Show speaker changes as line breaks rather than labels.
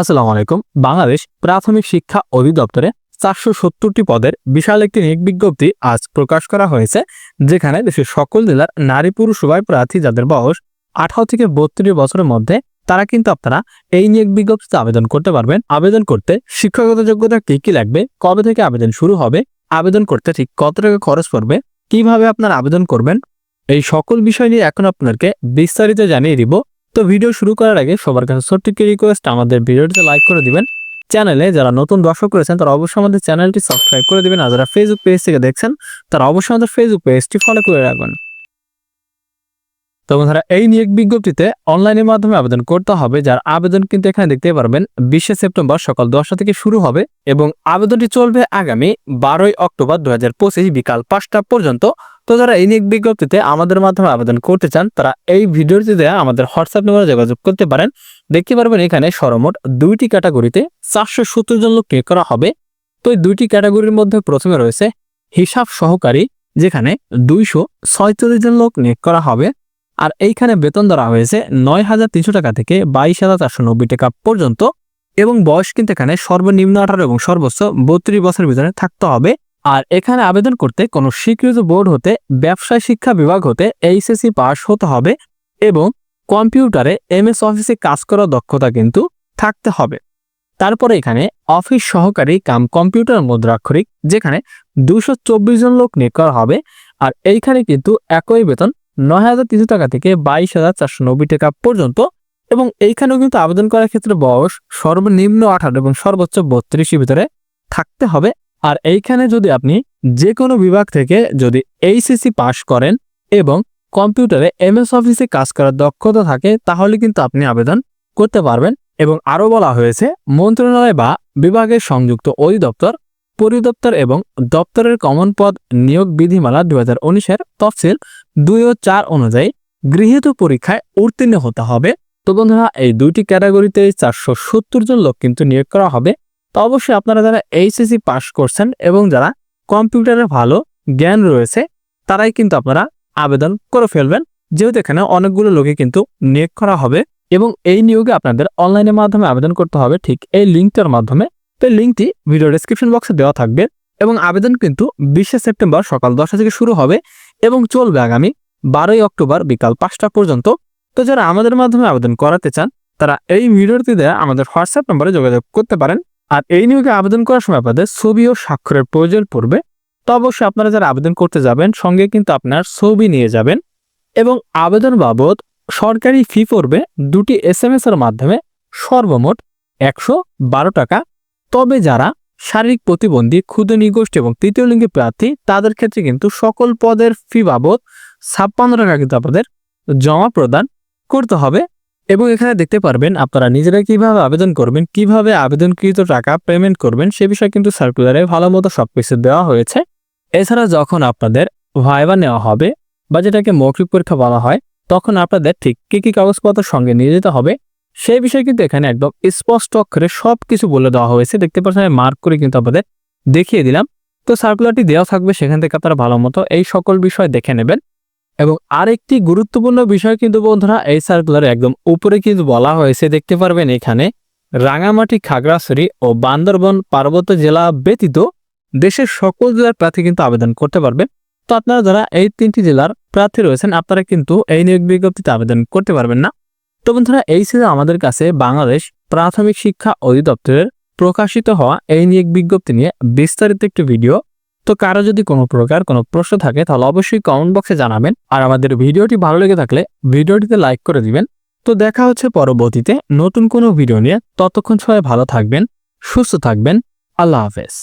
আসসালামু আলাইকুম। বাংলাদেশ প্রাথমিক শিক্ষা অধিদপ্তরে চারশো সত্তরটি পদের বিশাল একটি নিয়োগ বিজ্ঞপ্তি আজ প্রকাশ করা হয়েছে, যেখানে দেশের সকল জেলার নারী পুরুষ উভয় প্রার্থী যাদের বয়স আঠারো থেকে বত্রিশ বছরের মধ্যে, তারা কিন্তু আপনারা এই নিয়োগ বিজ্ঞপ্তিতে আবেদন করতে পারবেন। আবেদন করতে শিক্ষাগত যোগ্যতা কি কি লাগবে, কবে থেকে আবেদন শুরু হবে, আবেদন করতে ঠিক কত টাকা খরচ পড়বে, কীভাবে আপনারা আবেদন করবেন, এই সকল বিষয় নিয়ে এখন আপনাদেরকে বিস্তারিত জানিয়ে দিব। তো ভিডিও শুরু করার আগে সবার কাছে ছোট্ট একটি রিকোয়েস্ট আমাদের ভিডিওটিতে লাইক করে দিবেন। চ্যানেলে যারা নতুন দর্শক করেছেন তারা অবশ্যই আমাদের চ্যানেলটি সাবস্ক্রাইব করে দিবেন। আর যারা ফেসবুক পেজ থেকে দেখছেন, তারা অবশ্যই আমাদের ফেসবুক পেজটি ফলো করে রাখবেন। তো বন্ধুরা, এই নিয়োগ বিজ্ঞপ্তিতে অনলাইনের মাধ্যমে আবেদন করতে হবে। যার আবেদন কিন্তু এখানে দেখতে পারবেন, বিশে সেপ্টেম্বর সকাল দশটা থেকে শুরু হবে এবং আবেদনটি চলবে আগামী বারোই অক্টোবর দু হাজার পঁচিশ বিকাল পাঁচটা পর্যন্ত। তো যারা এই নিয়োগ বিজ্ঞপ্তিতে আমাদের মাধ্যমে আবেদন করতে চান, তারা এই ভিডিওটিতে আমাদের হোয়াটসঅ্যাপ নম্বরে যোগাযোগ করতে পারেন। দেখতে পারবেন এখানে সরমোট দুইটি ক্যাটাগরিতে চারশো সত্তর জন লোক নিয়োগ করা হবে। তো এই দুইটি ক্যাটাগরির মধ্যে প্রথমে রয়েছে হিসাব সহকারী, যেখানে দুইশো ছয়চল্লিশ জন লোক নিয়োগ করা হবে। আর এইখানে বেতন ধরা হয়েছে নয় হাজার তিনশো টাকা থেকে বাইশ হাজার চারশো নব্বই টাকা পর্যন্ত এবং বয়স কিন্তু এখানে সর্বনিম্ন আঠারো এবং সর্বোচ্চ বত্রিশ বছরের ভিতরে থাকতে হবে। আর এখানে আবেদন করতে কোনো স্বীকৃত বোর্ড হতে, ব্যবসায় শিক্ষা বিভাগ হতে, এইচএসসি পাস হতে হবে এবং কম্পিউটারে এমএস অফিসে কাজ করার দক্ষতা কিন্তু থাকতে হবে। তারপরে এখানে অফিস সহকারী কাম কম্পিউটার মুদ্রাক্ষরিক, যেখানে দুশো জন লোক নিয়োগ করা হবে। আর এইখানে কিন্তু একই বেতন নয় হাজার তিনশো টাকা থেকে বাইশ হাজার চারশো নব্বই টাকা পর্যন্ত এবং এইখানেও কিন্তু আবেদন করার ক্ষেত্রে বয়স সর্বনিম্ন আঠারো এবং সর্বোচ্চ বত্রিশের ভিতরে থাকতে হবে। আর এইখানে যদি আপনি যে কোনো বিভাগ থেকে যদি এইচএসসি পাশ করেন এবং কম্পিউটারে এমএস অফিসে কাজ করার দক্ষতা থাকে, তাহলে কিন্তু আপনি আবেদন করতে পারবেন। এবং আরও বলা হয়েছে, মন্ত্রণালয় বা বিভাগের সংযুক্ত অধিদপ্তর পরিদপ্তর এবং দপ্তরের কমন পদ নিয়োগ বিধিমালা দু হাজার উনিশের তফসিল দুই ও চার অনুযায়ী গৃহীত পরীক্ষায় উত্তীর্ণ হতে হবে। তো বন্ধুরা, এই দুইটি ক্যাটাগরিতে চারশো সত্তর জন লোক কিন্তু নিয়োগ করা হবে। তো অবশ্যই আপনারা যারা এইচএসসি পাশ করছেন এবং যারা কম্পিউটারে ভালো জ্ঞান রয়েছে, তারাই কিন্তু আপনারা আবেদন করে ফেলবেন। যেহেতু এখানে অনেকগুলো লোকে কিন্তু নিয়োগ করা হবে এবং এই নিয়োগে আপনাদের অনলাইনের মাধ্যমে আবেদন করতে হবে। ঠিক এই লিঙ্কটার মাধ্যমে তো লিঙ্কটি ভিডিও ডিসক্রিপশন বক্সে দেওয়া থাকবে এবং আবেদন কিন্তু বিশে সেপ্টেম্বর সকাল দশটা থেকে শুরু হবে এবং চলবে আগামী বারোই অক্টোবর বিকাল পাঁচটা পর্যন্ত। তো যারা আমাদের মাধ্যমে আবেদন করাতে চান, তারা এই ভিডিওটি দেওয়া আমাদের হোয়াটসঅ্যাপ নম্বরে যোগাযোগ করতে পারেন। আর এই নিয়োগে আবেদন করার সময় আপনাদের ছবি ও স্বাক্ষরের প্রয়োজন পড়বে। তো অবশ্যই আপনারা যারা আবেদন করতে যাবেন, সঙ্গে কিন্তু আপনার ছবি নিয়ে যাবেন এবং আবেদন বাবদ সরকারি ফি পড়বে দুটি এস এম এর মাধ্যমে সর্বমোট একশো বারো টাকা তবে যারা শারীরিক প্রতিবন্ধী, ক্ষুদ্র নিগোষ্ঠী এবং তৃতীয় লিঙ্গের প্রার্থী, তাদের ক্ষেত্রে কিন্তু সকল পদের ফি বাবদ ছাপ্পান্ন টাকা কিন্তু আপনাদের জমা প্রদান করতে হবে। এবং এখানে দেখতে পারবেন আপনারা নিজেরা কীভাবে আবেদন করবেন, কীভাবে আবেদনকৃত টাকা পেমেন্ট করবেন, সে বিষয়ে কিন্তু সার্কুলারে ভালো মতো সব কিছু দেওয়া হয়েছে। এছাড়া যখন আপনাদের ভাইবা নেওয়া হবে বা যেটাকে মৌখিক পরীক্ষা বলা হয়, তখন আপনাদের ঠিক কী কী কাগজপত্র সঙ্গে নিয়ে যেতে হবে সেই বিষয়ে কিন্তু এখানে একদম স্পষ্ট অক্ষরে সব কিছু বলে দেওয়া হয়েছে। দেখতে পাচ্ছেন, আমি মার্ক করে কিন্তু আপনাদের দেখিয়ে দিলাম। তো সার্কুলারটি দেওয়া থাকবে সেখান থেকে আপনারা ভালো মতো এই সকল বিষয় দেখে নেবেন। এবং আরেকটি গুরুত্বপূর্ণ বিষয় কিন্তু বন্ধুরা, এই সার্কুলারে একদম উপরে কিন্তু বলা হয়েছে। দেখতে পারবেন এখানে, রাঙামাটি, খাগড়াছড়ি ও বান্দরবন পার্বত্য জেলা ব্যতীত দেশের সকল জেলার প্রার্থী কিন্তু আবেদন করতে পারবেন। তো আপনারা যারা এই তিনটি জেলার প্রার্থী রয়েছেন, আপনারা কিন্তু এই নিয়োগ বিজ্ঞপ্তিতে আবেদন করতে পারবেন না। তো বন্ধুরা, এই ছিল আমাদের কাছে বাংলাদেশ প্রাথমিক শিক্ষা অধিদপ্তরের প্রকাশিত হওয়া এই নিয়োগ বিজ্ঞপ্তি নিয়ে বিস্তারিত একটি ভিডিও। তো কারও যদি কোনো প্রকার কোনো প্রশ্ন থাকে, তাহলে অবশ্যই কমেন্ট বক্সে জানাবেন। আর আমাদের ভিডিওটি ভালো লেগে থাকলে ভিডিওটিতে লাইক করে দিবেন। তো দেখা হচ্ছে পরবর্তীতে নতুন কোনো ভিডিও নিয়ে। ততক্ষণ সবাই ভালো থাকবেন, সুস্থ থাকবেন। আল্লাহ হাফেজ।